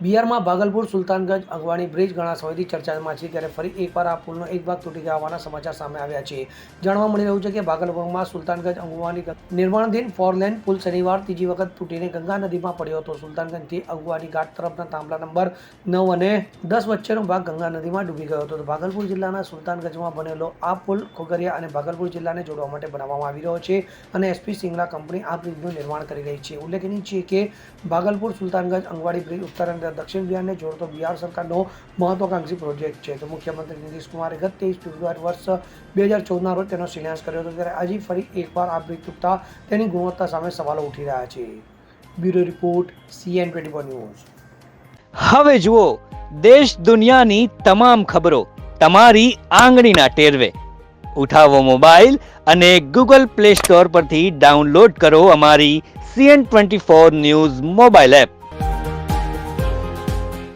બિહારમાં ભાગલપુર સુલતાનગંજ અગવાણી બ્રિજ ઘણા સમયથી ચર્ચામાં છે, ત્યારે ફરી એકવાર આ પુલનો એક ભાગ તૂટી ગયા હોવાના સમાચાર સામે આવ્યા છે. જાણવા મળી રહ્યું છે કે ભાગલપુરમાં સુલતાનગંજ અગવાણી નિર્માણાધીન ફોર લેન પુલ શનિવાર ત્રીજી વખત તૂટીને ગંગા નદીમાં પડ્યો હતો. સુલતાનગંજથી અગવાણી ઘાટ તરફના થાંભલા નંબર નવ અને દસ વચ્ચેનો ભાગ ગંગા નદીમાં ડૂબી ગયો હતો. ભાગલપુર જિલ્લાના સુલતાનગંજમાં બનેલો આ પુલ ખોગરિયા અને ભાગલપુર જિલ્લાને જોડવા માટે બનાવવામાં આવી રહ્યો છે અને એસપી સિંગલા કંપની આ બ્રિજનું નિર્માણ કરી રહી છે. ઉલ્લેખનીય છે કે ભાગલપુર સુલતાનગંજ અંગવાડી બ્રિજ ઉત્તર અને દક્ષિણ બિહારને જોડતો બિહાર સરકારનો મહત્વાકાંક્ષી પ્રોજેક્ટ છે. તો મુખ્યમંત્રી નીતિશ કુમારે ગત ત્રેવીસ ફેબ્રુઆરી વર્ષ બે હજાર ચૌદના રોજ તેનો શિલાન્યાસ કર્યો હતો. ત્યારે આજે ફરી એકવાર આ બ્રિજ તૂટતા તેની ગુણવત્તા સામે સવાલો ઉઠી રહ્યા છે. Bureau report CN twenty four news. હવે જુઓ, દેશ દુનિયાની તમામ ખબરો તમારી આંગળીના ટેરવે. ઉઠાવો મોબાઈલ અને ગૂગલ પ્લે સ્ટોર પરથી ડાઉનલોડ કરો અમારી CN twenty four news mobile app.